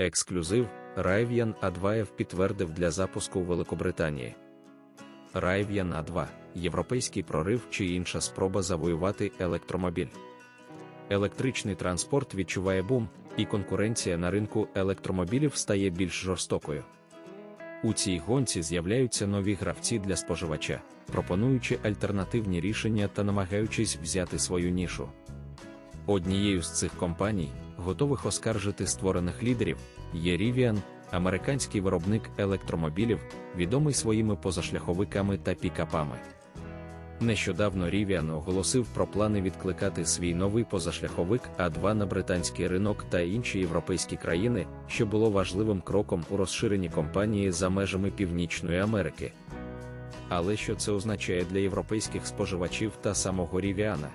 Ексклюзив Rivian A2F підтвердив для запуску у Великобританії. Rivian A2 європейський прорив чи інша спроба завоювати електромобіль. Електричний транспорт відчуває бум, і конкуренція на ринку електромобілів стає більш жорстокою. У цій гонці з'являються нові гравці для споживача, пропонуючи альтернативні рішення та намагаючись взяти свою нішу. Однією з цих компаній, готових оскаржити створених лідерів, є Rivian, американський виробник електромобілів, відомий своїми позашляховиками та пікапами. Нещодавно Rivian оголосив про плани відкликати свій новий позашляховик А2 на британський ринок та інші європейські країни, що було важливим кроком у розширенні компанії за межами Північної Америки. Але що це означає для європейських споживачів та самого Rivian?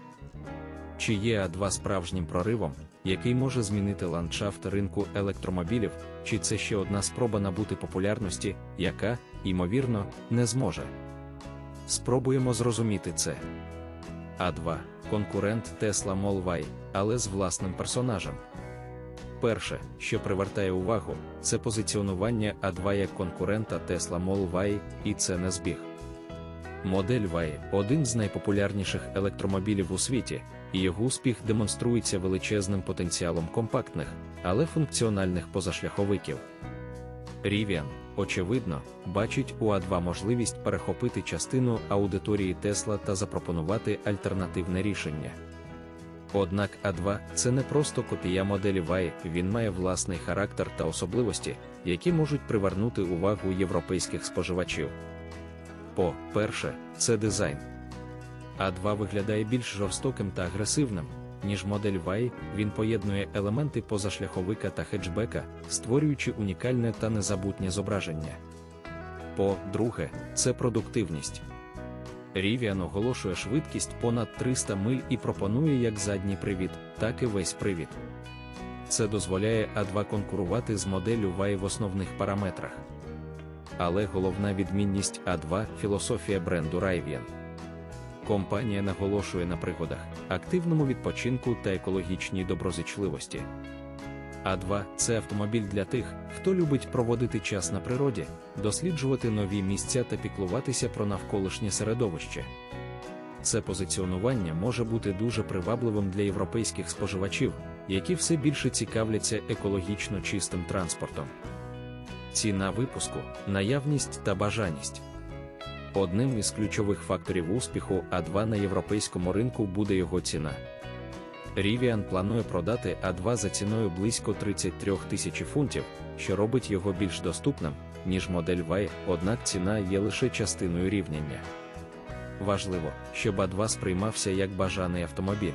Чи є А2 справжнім проривом, який може змінити ландшафт ринку електромобілів, чи це ще одна спроба набути популярності, яка, ймовірно, не зможе? Спробуємо зрозуміти це. А2 конкурент Tesla Y, але з власним персонажем. Перше, що привертає увагу, це позиціонування А2 як конкурента Tesla Model і це не збіг. Модель Y – один з найпопулярніших електромобілів у світі, і його успіх демонструється величезним потенціалом компактних, але функціональних позашляховиків. Rivian, очевидно, бачить у А2 можливість перехопити частину аудиторії Tesla та запропонувати альтернативне рішення. Однак А2 це не просто копія моделі Y, він має власний характер та особливості, які можуть привернути увагу європейських споживачів. По-перше, це дизайн. А2 виглядає більш жорстоким та агресивним, ніж модель Y, він поєднує елементи позашляховика та хетчбека, створюючи унікальне та незабутнє зображення. По-друге, це продуктивність. Rivian оголошує швидкість понад 300 миль і пропонує як задній привід, так і весь привід. Це дозволяє А2 конкурувати з моделлю Y в основних параметрах. Але головна відмінність А2 філософія бренду Rivian. Компанія наголошує на пригодах, активному відпочинку та екологічній доброзичливості. А2 це автомобіль для тих, хто любить проводити час на природі, досліджувати нові місця та піклуватися про навколишнє середовище. Це позиціонування може бути дуже привабливим для європейських споживачів, які все більше цікавляться екологічно чистим транспортом. Ціна випуску, наявність та бажаність. Одним із ключових факторів успіху А2 на європейському ринку буде його ціна. Rivian планує продати А2 за ціною близько 33 тисяч фунтів, що робить його більш доступним, ніж модель Y, однак ціна є лише частиною рівняння. Важливо, щоб А2 сприймався як бажаний автомобіль.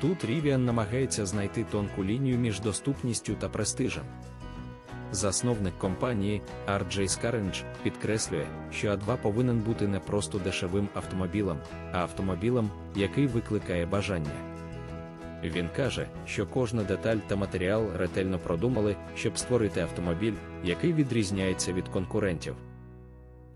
Тут Rivian намагається знайти тонку лінію між доступністю та престижем. Засновник компанії RJ Scaringe підкреслює, що А2 повинен бути не просто дешевим автомобілем, а автомобілем, який викликає бажання. Він каже, що кожна деталь та матеріал ретельно продумали, щоб створити автомобіль, який відрізняється від конкурентів.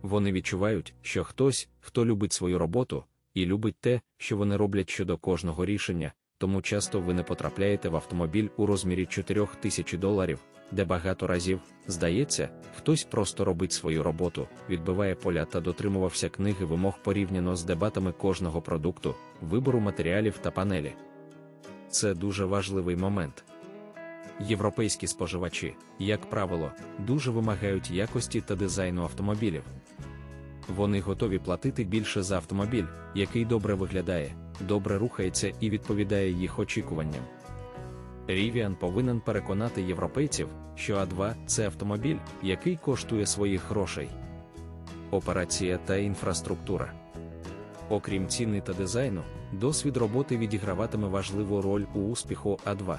Вони відчувають, що хтось, хто любить свою роботу, і любить те, що вони роблять щодо кожного рішення, тому часто ви не потрапляєте в автомобіль у розмірі 4 тисяч доларів, де багато разів, здається, хтось просто робить свою роботу, відбиває поля та дотримувався книги вимог порівняно з дебатами кожного продукту, вибору матеріалів та панелі. Це дуже важливий момент. Європейські споживачі, як правило, дуже вимагають якості та дизайну автомобілів. Вони готові платити більше за автомобіль, який добре виглядає, добре рухається і відповідає їх очікуванням. Rivian повинен переконати європейців, що А2 це автомобіль, який коштує своїх грошей. Операція та інфраструктура. Окрім ціни та дизайну, досвід роботи відіграватиме важливу роль у успіху А2.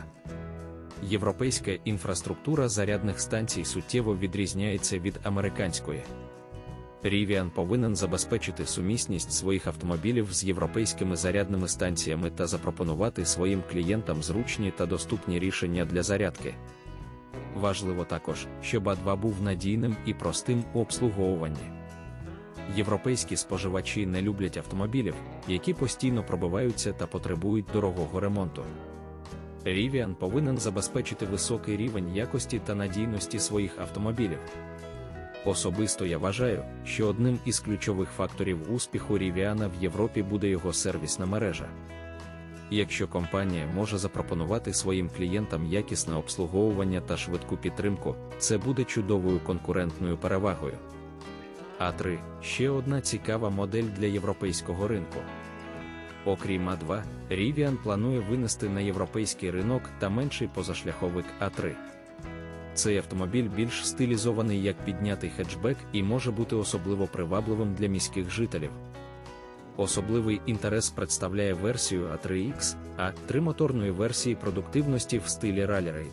Європейська інфраструктура зарядних станцій суттєво відрізняється від американської. Rivian повинен забезпечити сумісність своїх автомобілів з європейськими зарядними станціями та запропонувати своїм клієнтам зручні та доступні рішення для зарядки. Важливо також, щоб А2 був надійним і простим у обслуговуванні. Європейські споживачі не люблять автомобілів, які постійно пробиваються та потребують дорогого ремонту. Rivian повинен забезпечити високий рівень якості та надійності своїх автомобілів. Особисто я вважаю, що одним із ключових факторів успіху Rivian в Європі буде його сервісна мережа. Якщо компанія може запропонувати своїм клієнтам якісне обслуговування та швидку підтримку, це буде чудовою конкурентною перевагою. А3 ще одна цікава модель для європейського ринку. Окрім А2, Rivian планує винести на європейський ринок та менший позашляховик А3. Цей автомобіль більш стилізований як піднятий хетчбек і може бути особливо привабливим для міських жителів. Особливий інтерес представляє версію A3X, а тримоторної версії продуктивності в стилі Rally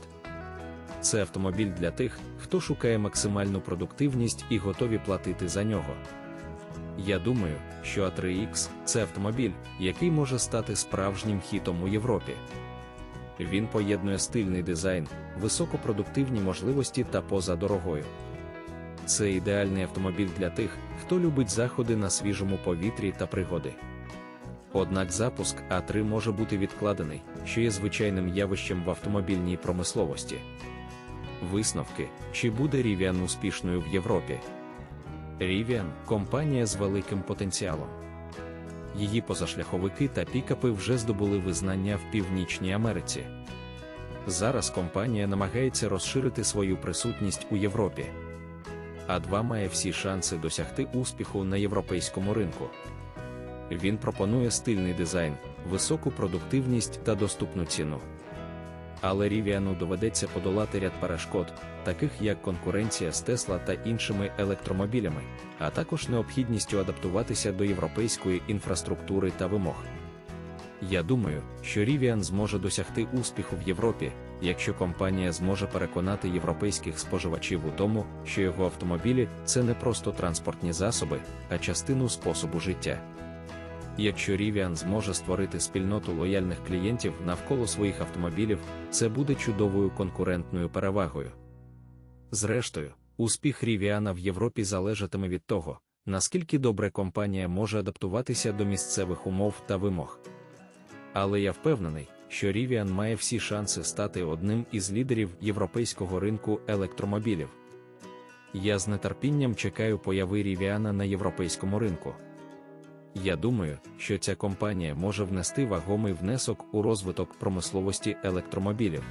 Це автомобіль для тих, хто шукає максимальну продуктивність і готові платити за нього. Я думаю, що A3X це автомобіль, який може стати справжнім хітом у Європі. Він поєднує стильний дизайн, високопродуктивні можливості та поза дорогою. Це ідеальний автомобіль для тих, хто любить заходи на свіжому повітрі та пригоди. Однак запуск А3 може бути відкладений, що є звичайним явищем в автомобільній промисловості. Висновки, чи буде Rivian успішною в Європі? Rivian – компанія з великим потенціалом. Її позашляховики та пікапи вже здобули визнання в Північній Америці. Зараз компанія намагається розширити свою присутність у Європі. А2 має всі шанси досягти успіху на європейському ринку. Він пропонує стильний дизайн, високу продуктивність та доступну ціну. Але Rivian доведеться подолати ряд перешкод, таких як конкуренція з Tesla та іншими електромобілями, а також необхідністю адаптуватися до європейської інфраструктури та вимог. Я думаю, що Rivian зможе досягти успіху в Європі, якщо компанія зможе переконати європейських споживачів у тому, що його автомобілі це не просто транспортні засоби, а частину способу життя. Якщо Rivian зможе створити спільноту лояльних клієнтів навколо своїх автомобілів, це буде чудовою конкурентною перевагою. Зрештою, успіх Rivian в Європі залежатиме від того, наскільки добре компанія може адаптуватися до місцевих умов та вимог. Але я впевнений, що Rivian має всі шанси стати одним із лідерів європейського ринку електромобілів. Я з нетерпінням чекаю появи Rivian на європейському ринку. Я думаю, що ця компанія може внести вагомий внесок у розвиток промисловості електромобілів.